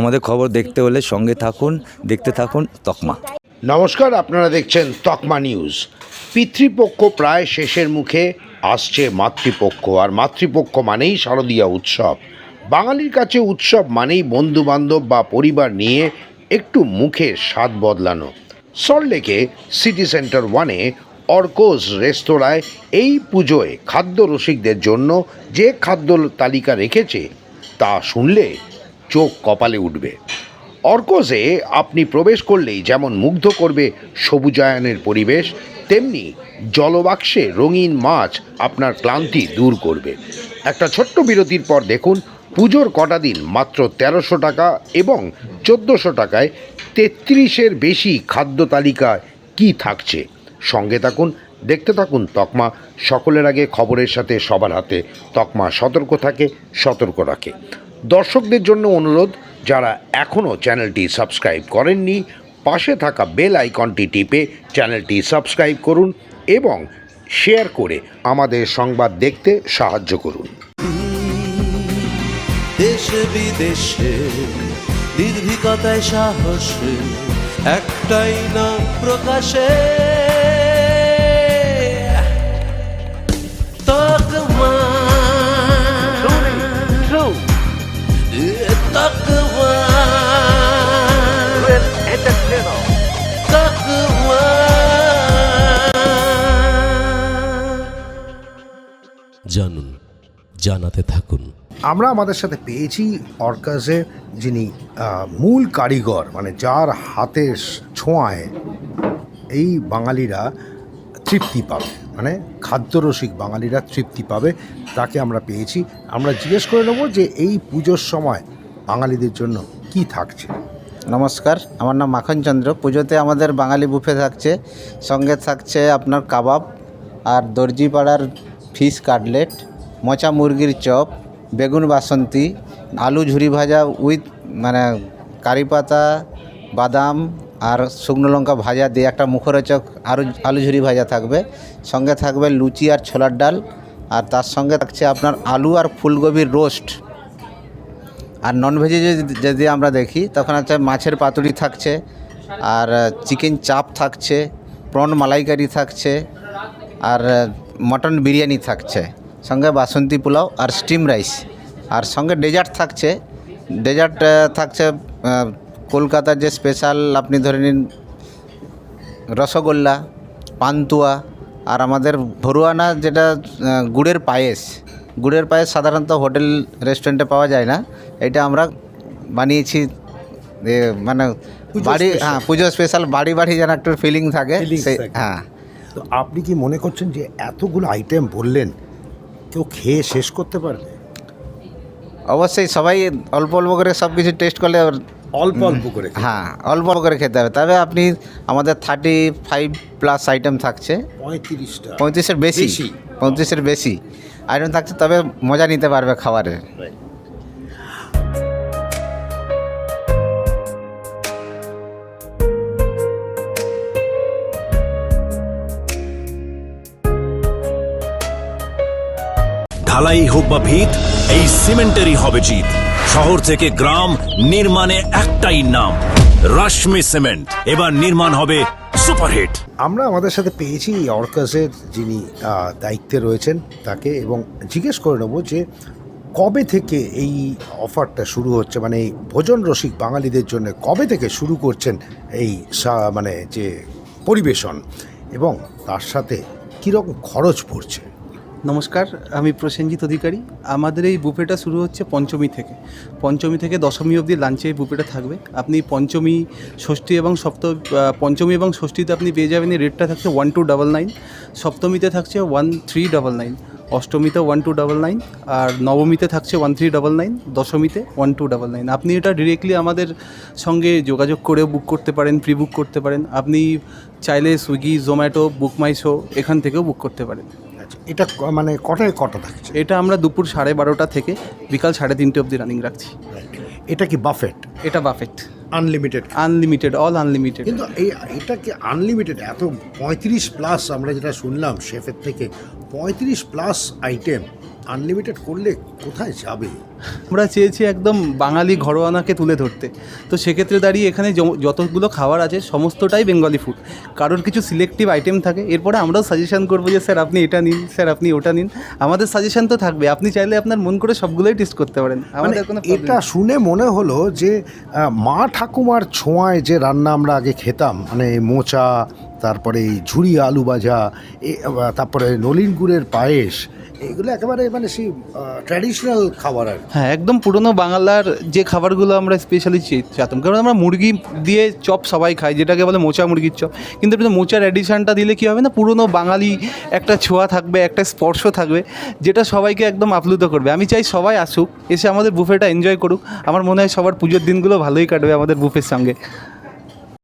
আমাদের খবর দেখতে হলে সঙ্গে থাকুন, দেখতে থাকুন তকমা। নমস্কার, আপনারা দেখছেন তকমা নিউজ। পিতৃপক্ষ প্রায় শেষের মুখে আসছে মাতৃপক্ষ, আর মাতৃপক্ষ মানেই শারদীয়া উৎসব। বাঙালির কাছে উৎসব মানেই বন্ধু বান্ধব বা পরিবার নিয়ে একটু মুখের স্বাদ বদলানো। সল্টলেকে সিটি সেন্টার ওয়ানে অর্কোস রেস্তোরাঁয় এই পুজোয় খাদ্য রসিকদের জন্য যে খাদ্য তালিকা রেখেছে, তা শুনলে চোখ কপালে উঠবে। অর্কসে আপনি প্রবেশ করলেই যেমন মুগ্ধ করবে সবুজায়নের পরিবেশ, তেমনি জলবাক্সে রঙিন মাছ আপনার ক্লান্তি দূর করবে। একটা ছোট্ট বিরতির পর দেখুন, পুজোর কটা দিন মাত্র তেরোশো টাকা এবং চোদ্দোশো টাকায় তেত্রিশের বেশি খাদ্য তালিকায় কী থাকছে? সঙ্গে থাকুন, দেখতে থাকুন তকমা। সকলের আগে খবরের সাথে সবার হাতে। তকমা সতর্ক থাকে, সতর্ক রাখে। দর্শকদের জন্য অনুরোধ, যারা এখনও চ্যানেলটি সাবস্ক্রাইব করেননি, পাশে থাকা বেল আইকনটি টিপে চ্যানেলটি সাবস্ক্রাইব করুন এবং শেয়ার করে আমাদের সংবাদ দেখতে সাহায্য করুন। দেশে বিদেশে নির্ভীকতায় সাহসে একটাই না প্রকাশে। তকমা জানুন জানাতে থাকুন। আমরা আমাদের সাথে পেয়েছি অর্কাসে যিনি মূল কারিগর মানে যার হাতের ছোঁয়ায় এই বাঙালিরা তৃপ্তি পাবে মানে খাদ্যরসিক বাঙালিরা তৃপ্তি পাবে তাকে আমরা পেয়েছি। আমরা জিজ্ঞেস করে নেব যে এই পুজোর সময় বাঙালিদের জন্য কি থাকছে। নমস্কার আমার নাম মাখন চন্দ্র। পুজোতে আমাদের বাঙালি বুফে থাকছে সঙ্গে থাকছে আপনার কাবাব আর দর্জিপাড়ার ফিশ কাটলেট, মোচা মুরগির চপ, বেগুন বাসন্তী, আলু ঝুরি ভাজা উইথ মানে কারি পাতা, বাদাম আর শুকনো লঙ্কা ভাজা দিয়ে একটা মুখরোচক আরও আলু ঝুরি ভাজা থাকবে। সঙ্গে থাকবে লুচি আর ছোলার ডাল আর তার সঙ্গে থাকছে আপনার আলু আর ফুলকপির রোস্ট। আর ননভেজে যদি আমরা দেখি, তখন হচ্ছে মাছের পাতুরি থাকছে আর চিকেন চাপ থাকছে, প্রন মালাইকারি থাকছে আর মটন বিরিয়ানি থাকছে সঙ্গে বাসন্তী পোলাও আর স্টিম রাইস। আর সঙ্গে ডেজার্ট থাকছে ডেজার্ট থাকছে কলকাতার যে স্পেশাল আপনি ধরে নিন রসগোল্লা পান্তুয়া আর আমাদের ভরুয়ানা যেটা গুড়ের পায়েস। গুড়ের পায়েস সাধারণত হোটেল রেস্টুরেন্টে পাওয়া যায় না। এটা আমরা বানিয়েছি মানে বাড়ি হ্যাঁ পুজো স্পেশাল বাড়ি বাড়ি যেন একটু ফিলিং থাকে সেই। হ্যাঁ। তো আপনি কি মনে করছেন যে এতগুলো আইটেম বললেন কেউ খেয়ে শেষ করতে পারবে? অবশ্যই সবাই অল্প অল্প করে সব কিছু টেস্ট করলে অল্প অল্প করে হ্যাঁ অল্প অল্প করে খেতে হবে। তবে আপনি আমাদের থার্টি ফাইভ প্লাস আইটেম থাকছে। পঁয়ত্রিশটা। পঁয়ত্রিশের বেশি। পঁয়ত্রিশের বেশি। আইটেম থাকছে তবে মজা নিতে পারবে খাবারের ঢালাই হোক বা ভিত এই সিমেন্টেরই হবে জিত। শহর থেকে গ্রাম নির্মাণে একটাই নাম, রাশমি সিমেন্ট এবার নির্মাণ হবে সুপারহিট আমরা আমাদের সাথে পেয়েছি অর্কাসের যিনি দায়িত্বে রয়েছেন তাকে এবং জিজ্ঞেস করে নেব যে কবে থেকে এই অফারটা শুরু হচ্ছে মানে এই ভোজন রসিক বাঙালিদের জন্য কবে থেকে শুরু করছেন এই মানে যে পরিবেশন এবং তার সাথে কীরকম খরচ পড়ছে? নমস্কার, আমি প্রসেনজিৎ অধিকারী। আমাদের এই বুফেটা শুরু হচ্ছে পঞ্চমী থেকে। পঞ্চমী থেকে দশমী অবধি লাঞ্চে এই বুফেটা থাকবে। আপনি পঞ্চমী ষষ্ঠী এবং সপ্ত পঞ্চমী এবং ষষ্ঠীতে আপনি পেয়ে যাবেন, এই রেটটা থাকছে ওয়ান টু ডাবল নাইন সপ্তমীতে থাকছে ওয়ান থ্রি ডাবল নাইন অষ্টমীতে ওয়ান টু ডাবল নাইন আর নবমীতে থাকছে ওয়ান থ্রি ডাবল নাইন দশমীতে ওয়ান টু ডাবল নাইন আপনি এটা ডিরেক্টলি আমাদের সঙ্গে যোগাযোগ করেও বুক করতে পারেন প্রি বুক করতে পারেন। আপনি চাইলে Swiggy, Zomato book my show এখান থেকেও বুক করতে পারেন। এটা মানে কটায় কটা থাকছে? এটা আমরা দুপুর সাড়ে বারোটা থেকে বিকাল সাড়ে তিনটে অবধি রানিং রাখছি। এটা কি বাফেট এটা buffet unlimited unlimited all unlimited কিন্তু এই এটা কি আনলিমিটেড এত পঁয়ত্রিশ প্লাস আমরা যেটা শুনলাম শেফের থেকে পঁয়ত্রিশ প্লাস আইটেম আনলিমিটেড করলে কোথায় যাবে? আমরা চেয়েছি একদম বাঙালি ঘরোয়ানাকে তুলে ধরতে। তো সেক্ষেত্রে দাঁড়িয়ে এখানে যতগুলো খাবার আছে সমস্তটাই বেঙ্গলি ফুড কারোর কিছু সিলেক্টিভ আইটেম থাকে এরপরে আমরাও সাজেশান করব যে স্যার আপনি এটা নিন স্যার আপনি ওটা নিন। আমাদের সাজেশান তো থাকবে আপনি চাইলে আপনার মন করে সবগুলোই টেস্ট করতে পারেন। মানে আমাদের কোনো এটা শুনে মনে হলো যে মা ঠাকুমার ছোঁয়ায় যে রান্না আমরা আগে খেতাম মানে মোচা তারপরে এই ঝুড়ি আলু ভাজা তারপরে নলিন গুড়ের পায়েস এগুলো একেবারে মানে সেই ট্র্যাডিশনাল খাবার আর হ্যাঁ একদম পুরনো বাংলার যে খাবারগুলো আমরা স্পেশালি চাতাম। কারণ আমরা মুরগি দিয়ে চপ সবাই খাই, যেটাকে বলে মোচা মুরগির চপ। কিন্তু এটা মোচার অ্যাডিশনটা দিলে কী হবে না, পুরনো বাঙালি একটা ছোঁয়া থাকবে, একটা স্পর্শ থাকবে, যেটা সবাইকে একদম আপ্লুত করবে। আমি চাই সবাই আসুক, এসে আমাদের বুফেটা এনজয় করুক। আমার মনে হয় সবার পুজোর দিনগুলো ভালোই কাটবে আমাদের বুফের সঙ্গে।